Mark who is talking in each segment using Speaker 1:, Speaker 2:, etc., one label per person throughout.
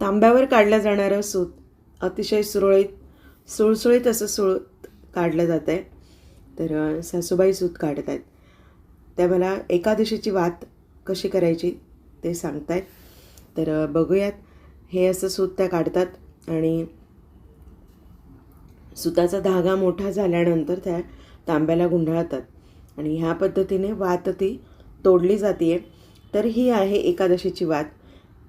Speaker 1: तांब्यावर काढलं जाणारं सूत अतिशय सुरळीत सुळसुळीत असं सुळत काढलं जातं आहे तर सासूबाई सूत काढत आहेत त्या मला एकादशीची वात कशी करायची ते सांगतायत. तर बघूयात. हे असं सूत त्या काढतात आणि सुताचा धागा मोठा झाल्यानंतर त्या तांब्याला गुंडाळतात. आणि ह्या पद्धतीने वात ती तोडली जाते तर ही आहे एकादशीची वात.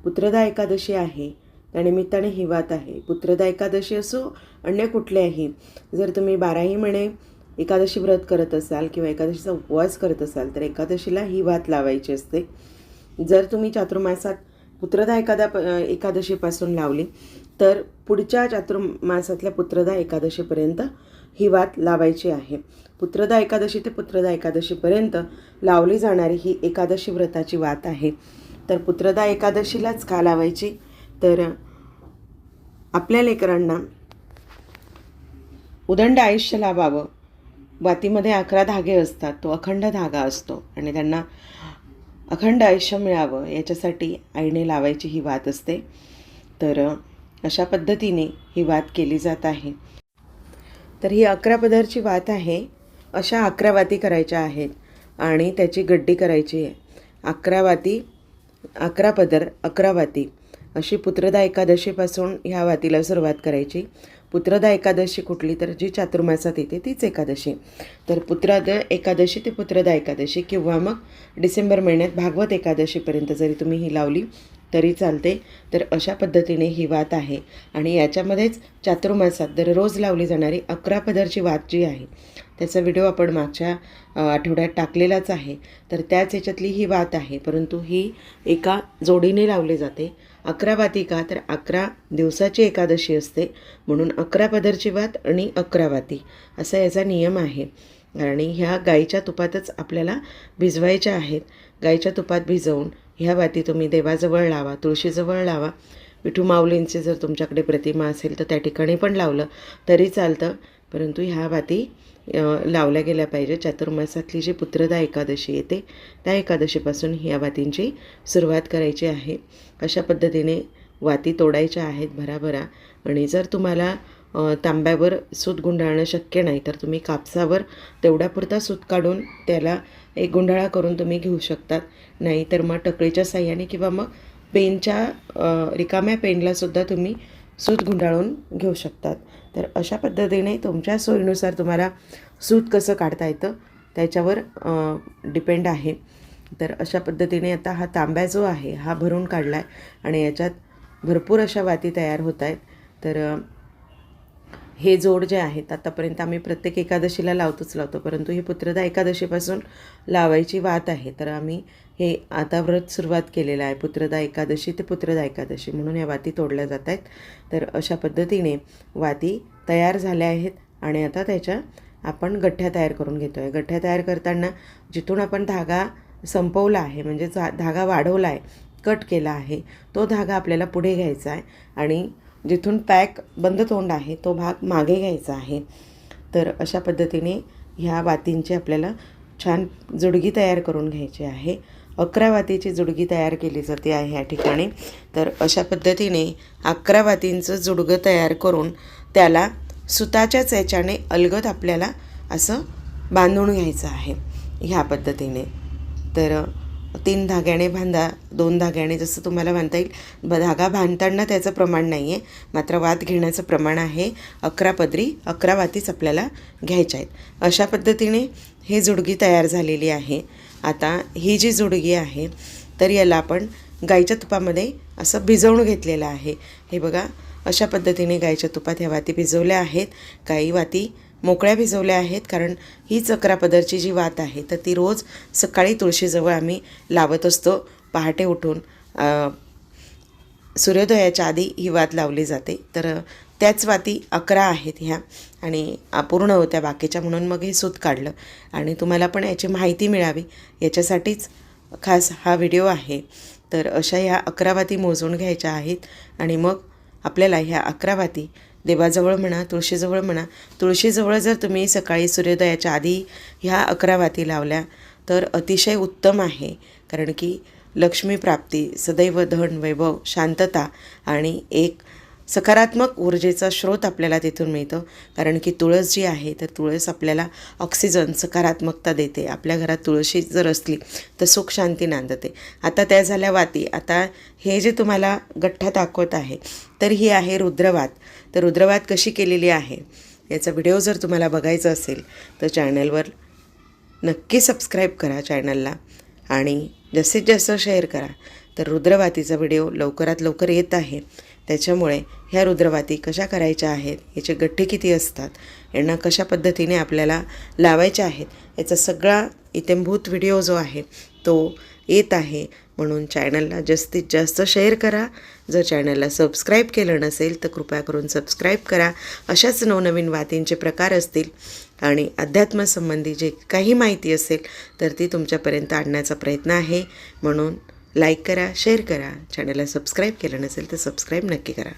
Speaker 1: पुत्रदा एकादशी आहे. त्यानिमित्ताने हिवात आहे. पुत्रदा एकादशी असो अन्य कुठल्याही जर तुम्ही बाराही महिने एकादशी व्रत करत असाल किंवा एकादशीचा उपवास करत असाल तर एकादशीला ही वात लावायची असते. जर तुम्ही चातुर्मासात पुत्रदा एकादा प एकादशीपासून लावली तर पुढच्या चातुर्मासातल्या पुत्रदा एकादशीपर्यंत ही वात लावायची आहे. पुत्रदा एकादशी ते पुत्रदा एकादशीपर्यंत लावली जाणारी ही एकादशी व्रताची वात आहे. तर पुत्रदा एकादशीलाच का लावायची? तर आपल्या लेकरांना उदंड आयुष्य लाभावं. वातीमध्ये अकरा धागे असतात तो अखंड धागा असतो आणि त्यांना अखंड आयुष्य मिळावं याच्यासाठी आईने लावायची ही वात असते. तर अशा पद्धतीने ही वात केली जात आहे. तर ही अकरा पदरची वात आहे. अशा अकरा वाती करायच्या आहेत आणि त्याची गड्डी करायची आहे. अकरा वाती अकरा पदर अकरा वाती. अशी पुत्रदा एकादशीपासून ह्या वातीला सुरुवात करायची. पुत्रदा एकादशी कुठली तर जी चातुर्मासात येते तीच एकादशी. तर पुत्राद एकादशी ते पुत्रदा एकादशी किंवा मग डिसेंबर महिन्यात भागवत एकादशीपर्यंत जरी तुम्ही ही लावली तरी चालते. तर अशा पद्धतीने ही वात आहे. आणि याच्यामध्येच चातुर्मासात दररोज लावली जाणारी अकरा पदरची वात जी आहे त्याचा व्हिडिओ आपण मागच्या आठवड्यात टाकलेलाच आहे. तर त्याच याच्यातली ही वात आहे परंतु ही एका जोडीने लावली जाते. अकरा वाती का? तर अकरा दिवसाची एकादशी असते. म्हणून अकरा पदरची वात आणि अकरा वाती. असा याचा नियम आहे. आणि ह्या गाईच्या तुपातच आपल्याला भिजवायच्या आहेत. गाईच्या तुपात भिजवून ह्या वाती तुम्ही देवाजवळ लावा तुळशीजवळ लावा. विठू माऊलींची जर तुमच्याकडे प्रतिमा असेल तर त्या ठिकाणी पण लावलं तरी चालतं. परंतु ह्या वाती लावल्या गेल्या पाहिजे. चातुर्मासातली जी पुत्रदा एकादशी येते त्या एकादशीपासून ह्या वातींची सुरुवात करायची आहे. अशा पद्धतीने वाती तोडायच्या आहेत भराभरा. आणि जर तुम्हाला तांब्यावर सूत गुंडाळणं शक्य नाही. तर तुम्ही कापसावर तेवढ्यापुरता सूत काढून त्याला एक गुंडाळा करून तुम्ही घेऊ शकतात. नाही तर मग टकळीच्या साह्याने किंवा मग पेनच्या रिकाम्या पेनलासुद्धा तुम्ही सूत गुंडाळून घेऊ शकतात. तर अशा पद्धतीने तुमच्या सोयीनुसार तुम्हाला सूत कसं काढता येतं त्याच्यावर डिपेंड आहे. तर अशा पद्धतीने आता हा तांब्या जो आहे हा भरून काढला आहे आणि याच्यात भरपूर अशा वाती तयार होत आहेत. तर हे जोड जे आहेत आतापर्यंत आम्ही प्रत्येक एकादशीला लावतोच लावतो परंतु ही पुत्रदा एकादशीपासून लावायची वात आहे. तर आम्ही हे आता व्रत सुरुवात केलेलं आहे पुत्रदा एकादशी ते पुत्रदा एकादशी म्हणून या वाती तोडल्या जात आहेत. तर अशा पद्धतीने वाती तयार झाल्या आहेत आणि आता त्याच्या आपण गठ्ठ्या तयार करून घेतो आहे गठ्ठ्या तयार करताना जिथून आपण धागा संपवला आहे म्हणजे धागा वाढवला आहे कट केला आहे तो धागा आपल्याला पुढे घ्यायचा आहे आणि जिथून पॅक बंद तोंड आहे तो भाग मागे घ्यायचा आहे. तर अशा पद्धतीने ह्या वातींची आपल्याला छान जुडगी तयार करून घ्यायची आहे. अकरा वातीची जुडगी तयार केली जाते आहे या ठिकाणी. तर अशा पद्धतीने अकरा वातींचं जुडगं तयार करून त्याला सुताच्याच याच्याने अलगद आपल्याला असं बांधून घ्यायचं आहे. ह्या पद्धतीने. तर तीन धाग्याने बांधा दोन धाग्याने जसं तुम्हाला बांधता येईल. ब धागा बांधताना त्याचं प्रमाण नाही आहे मात्र वात घेण्याचं प्रमाण आहे. अकरा पदरी अकरा वातीच आपल्याला घ्यायच्या आहेत. अशा पद्धतीने ही जुडगी तयार झालेली आहे. आता ही जी जुडगी आहे तर याला आपण गाईच्या तुपामध्ये असं भिजवून घेतलेलं आहे. हे बघा अशा पद्धतीने गाईच्या तुपात ह्या वाती भिजवल्या आहेत. काही वाती मोकळ्या भिजवल्या आहेत कारण हीच चक्रापदरची जी वात आहे तर ती रोज सकाळी तुळशीजवळ आम्ही लावत असतो. पहाटे उठून सूर्योदयाच्या आधी ही वात लावली जाते. तर त्याच वाती अकरा आहेत ह्या आणि अपूर्ण होत्या बाकीच्या म्हणून मग हे सूत काढलं. आणि तुम्हाला पण याची माहिती मिळावी. याच्यासाठीच खास हा व्हिडिओ आहे. तर अशा ह्या अकरा वाती मोजून घ्यायच्या आहेत आणि मग आपल्याला ह्या अकरा वाती देवाजवळ म्हणा तुळशीजवळ म्हणा तुळशीजवळ जर तुम्ही सकाळी सूर्योदयाच्या आधी ह्या अकरा वाती लावल्या तर अतिशय उत्तम आहे. कारण की लक्ष्मी प्राप्ती सदैव धन वैभव शांतता आणि एक सकारात्मक ऊर्जेचा स्रोत आपल्याला तिथून मिळतो. कारण की तुळस जी आहे तर तुळस आपल्याला ऑक्सिजन सकारात्मकता देते. आपल्या घरात तुळशी जर असली तर सुख शांती नांदते. आता त्या झाल्या वाती. आता हे जे तुम्हाला गठ्ठा दाखवत आहे तर ही आहे रुद्रवात. तर रुद्रवात कशी केलेली आहे? याचा व्हिडिओ जर तुम्हाला बघायचा असेल तर चॅनलवर नक्की सबस्क्राईब करा चॅनलला आणि जास्तीत जास्त शेअर करा. तर रुद्रवातीचा व्हिडिओ लवकरात लवकर येत आहे. त्याच्यामुळे ह्या रुद्रवाती कशा करायच्या आहेत याचे गठ्ठे किती असतात यांना कशा पद्धतीने आपल्याला लावायच्या आहेत याचा सगळा इत्यंभूत व्हिडिओ जो आहे तो येत आहे. म्हणून चॅनलला जास्तीत जास्त शेअर करा. जर चॅनलला सबस्क्राईब केलं नसेल तर कृपया करून सबस्क्राईब करा. अशाच नवनवीन वातींचे प्रकार असतील आणि अध्यात्मसंबंधी जे काही माहिती असेल तर ती तुमच्यापर्यंत आणण्याचा प्रयत्न आहे. म्हणून लाईक करा शेअर करा. चॅनलला सबस्क्राईब केलं नसेल तर सबस्क्राईब नक्की करा.